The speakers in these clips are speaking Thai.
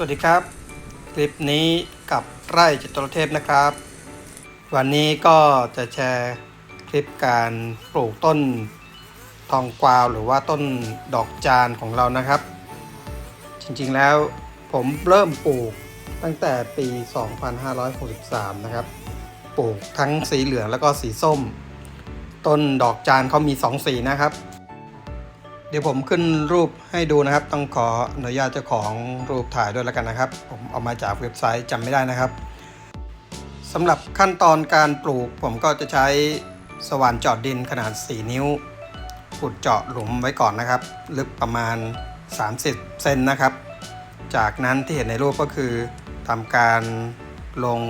สวัสดีครับ คลิปนี้กับไร่จิตรเทพนะครับ วันนี้ก็จะแชร์คลิปการปลูกต้นทองกวาวหรือว่าต้นดอกจานของเรานะครับ จริงๆแล้วผมเริ่มปลูกตั้งแต่ปี 2563 นะครับ ปลูกทั้งสีเหลืองแล้วก็สีส้ม ต้นดอกจานเขามี 2 สีนะครับ เดี๋ยวผมขึ้นรูปให้ดูนะครับ ต้องขออนุญาตเจ้าของรูปถ่ายด้วยแล้วกันนะครับ ผมเอามาจากเว็บไซต์จำไม่ได้นะครับสำหรับขั้นตอนการปลูก ผมก็จะใช้สว่านเจาะดินขนาด 4 นิ้วขุดเจาะหลุมไว้ก่อนนะครับ ลึกประมาณ 30 เซนนะครับ จากนั้นที่เห็นในรูปก็คือทำการลง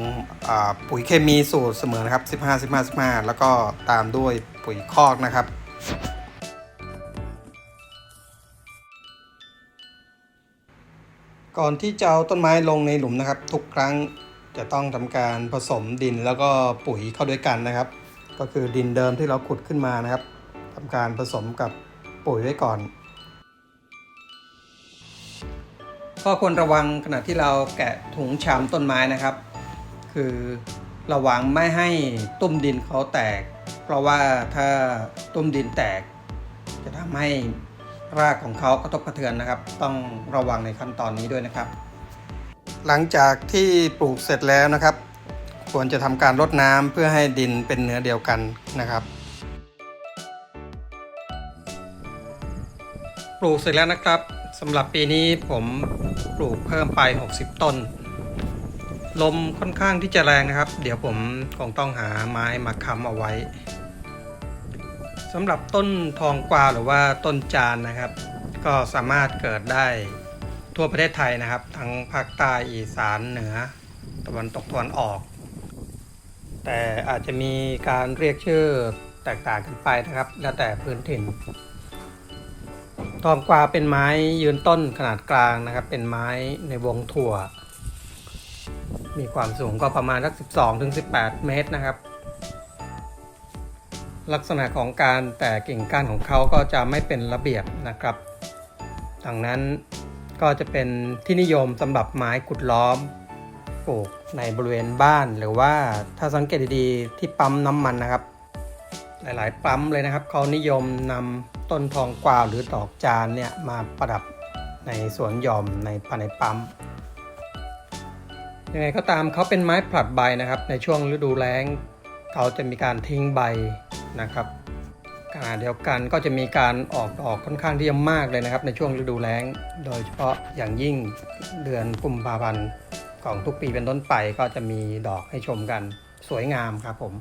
ปุ๋ยเคมีสูตรเสมอนะครับ 15 15 15 แล้วก็ตามด้วยปุ๋ยคอกนะครับ ก่อนที่จะเอาต้นไม้ลงในหลุมนะครับ ทุกครั้งจะต้องทำการผสมดินแล้วก็ปุ๋ยเข้าด้วยกันนะครับ ก็คือดินเดิมที่เราขุดขึ้นมานะครับทำการผสมกับปุ๋ยไว้ก่อนข้อควรระวังขณะที่เราแกะถุงชามต้นไม้นะครับ คือระวังไม่ให้ตุ้มดินเขาแตก เพราะว่าถ้าตุ้มดินแตก จะทำให้ รากของเขากระทบกระเทือนนะครับ ต้องระวังในขั้นตอนนี้ด้วยนะครับ หลังจากที่ปลูกเสร็จแล้วนะครับ ควรจะทำการรดน้ำเพื่อให้ดินเป็นเนื้อเดียวกันนะครับ ปลูกเสร็จแล้วนะครับสำหรับปีนี้ผมปลูกเพิ่มไป 60 ต้น ลมค่อนข้างที่จะแรงนะครับ เดี๋ยวผมคงต้องหาไม้มาค้ำเอาไว้ สำหรับต้นทองกวาวหรือว่าต้นจานนะครับ ก็สามารถเกิดได้ทั่วประเทศไทยนะครับ ทั้งภาคใต้อีสานเหนือ ตะวันตกตะวันออก แต่อาจจะมีการเรียกชื่อแตกต่างกันไปนะครับ แล้วแต่พื้นถิ่นทองกวาเป็นไม้ยืนต้นขนาดกลางนะครับ เป็นไม้ในวงถั่ว มีความสูงก็ประมาณสัก 12-18 เมตรนะครับ ลักษณะของการแตกกิ่งก้านของเขาก็จะไม่เป็นระเบียบนะครับ ดังนั้นก็จะเป็นที่นิยมสำหรับไม้ขุดล้อมปลูกในบริเวณบ้านหรือว่าถ้าสังเกตดีๆที่ปั๊มน้ำมันนะครับ หลายๆปั๊มเลยนะครับเขานิยมนำต้นทองกวาวหรือดอกจานเนี่ยมาประดับในสวนหย่อมในภายในปั๊มยังไงก็ตามเขาเป็นไม้ผลัดใบนะครับ ในช่วงฤดูแล้ง เขาจะมีการทิ้งใบ นะครับขณะเดียวกันก็จะมีการออกดอกค่อนข้างที่จะมากเลยนะครับ ในช่วงฤดูแล้ง โดยเฉพาะอย่างยิ่งเดือนกุมภาพันธ์ของทุกปีเป็นต้นไปก็จะมีดอกให้ชมกันสวยงามครับผม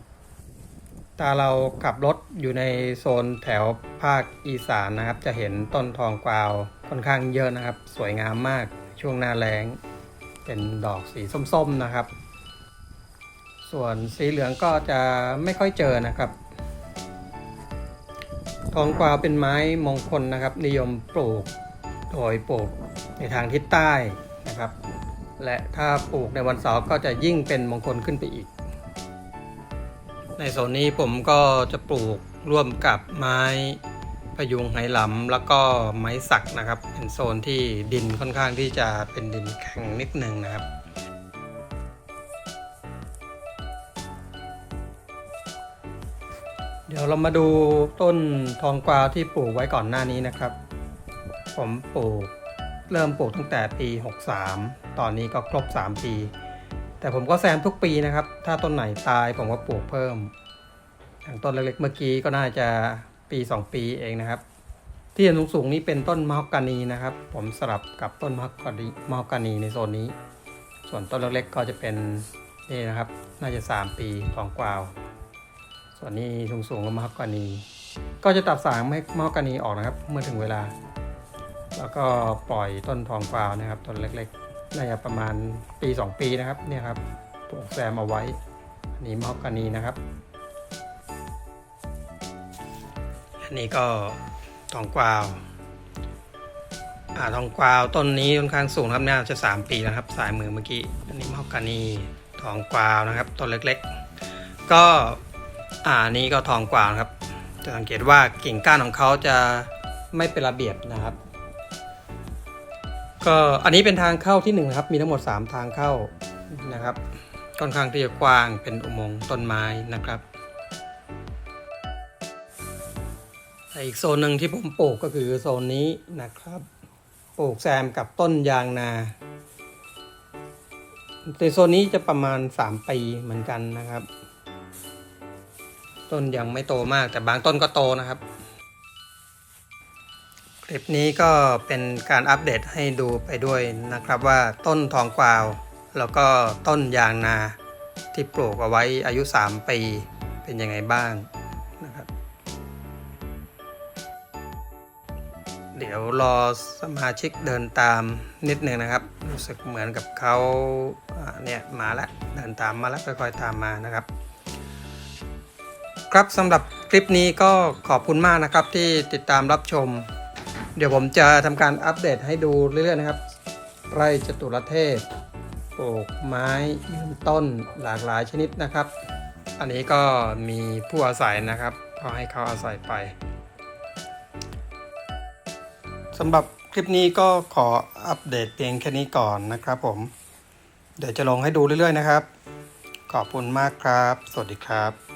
ถ้าเราขับรถอยู่ในโซนแถวภาคอีสานนะครับ จะเห็นต้นทองกวาวค่อนข้างเยอะนะครับ สวยงามมากช่วงหน้าแล้ง เป็นดอกสีส้มๆนะครับ ส่วนสีเหลืองก็จะไม่ค่อยเจอนะครับ ทองกวาวเป็นไม้มงคลนะครับ นิยมปลูกโดยปลูกในทางทิศใต้นะครับ และถ้าปลูกในวันเสาร์ก็จะยิ่งเป็นมงคลขึ้นไปอีก ในโซนนี้ผมก็จะปลูกร่วมกับไม้พยุงไหหลำแล้วก็ไม้สักนะครับ เป็นโซนที่ดินค่อนข้างที่จะเป็นดินแข็งนิดนึงนะครับ เดี๋ยวเรามาดูต้นทองกวาวที่ปลูกไว้ก่อนหน้านี้นะครับ ผมปลูกเริ่มปลูกตั้งแต่ปี 63 ตอนนี้ก็ครบ 3 ปี แต่ผมก็แซมทุกปีนะครับ ถ้าต้นไหนตายผมก็ปลูกเพิ่ม อย่างต้นเล็กๆเมื่อกี้ก็น่าจะปี 2 ปีเองนะครับ ที่เห็นสูงๆนี้เป็นต้นมะฮอกกานีนะครับ ผมสลับกับต้นมะฮอกกานีมะฮอกกานีในโซนนี้ ส่วนต้นเล็กๆก็จะเป็นนี่นะครับ น่าจะ 3 ปีทองกวาว ส่วนนี้สูงๆก็มะฮอกกานีก็จะตัดสางให้มะฮอกกานีออกนะครับ เมื่อถึงเวลา แล้วก็ปล่อยต้นทองกวานะครับต้นเล็กๆน่าจะประมาณปี 2 ปีนะครับเนี่ยครับปลูกแซมเอาไว้อันนี้มอกกานีนะครับ อันนี้ก็ทองกวาวอ่าทองกวาวต้นนี้ค่อนข้างสูงครับน่าจะ 3 ปีนะครับ สายมือเมื่อกี้ อันนี้มอกกานีทองกวาวนะครับต้นเล็ก ๆ ก็ อ่านี้ก็ทองกวาวนะครับ จะสังเกตว่ากิ่งก้านของเขาจะไม่เป็นระเบียบนะครับ ก็อันนี้เป็นทางเข้าที่หนึ่งนะครับ มีทั้งหมด 3 ทางเข้านะครับค่อนข้างที่จะกว้างเป็นอุโมงค์ต้นไม้นะครับแต่อีกโซนหนึ่งที่ผมปลูกก็คือโซนนี้นะครับปลูกแซมกับต้นยางนาในโซนนี้จะประมาณ 3 ปีเหมือนกันนะครับ ต้นยังไม่โตมาก แต่บางต้นก็โตนะครับ คลิปนี้ก็เป็นการอัปเดตให้ดูไปด้วยนะครับว่าต้นทองกวาว แล้วก็ต้นยางนาที่ปลูกเอาไว้อายุ 3 ปีเป็นยังไงบ้างนะครับ เดี๋ยวรอสมาชิกเดินตามนิดนึงนะครับ รู้สึกเหมือนกับเขาเนี่ยมาแล้วเดินตามมาแล้วค่อยๆตามมานะครับ ครับสำหรับคลิปนี้ก็ขอบคุณมากนะครับที่ติดตามรับชม เดี๋ยวผมจะทำการอัปเดตให้ดูเรื่อยๆนะครับ ไร่จตุรเทพปลูกไม้ยืนต้นหลากหลายชนิดนะครับ อันนี้ก็มีผู้อาศัยนะครับก็ให้เขาอาศัยไปสำหรับคลิปนี้ก็ขออัปเดตเพียงแค่นี้ก่อนนะครับผม เดี๋ยวจะลงให้ดูเรื่อยๆนะครับ ขอบคุณมากครับ สวัสดีครับ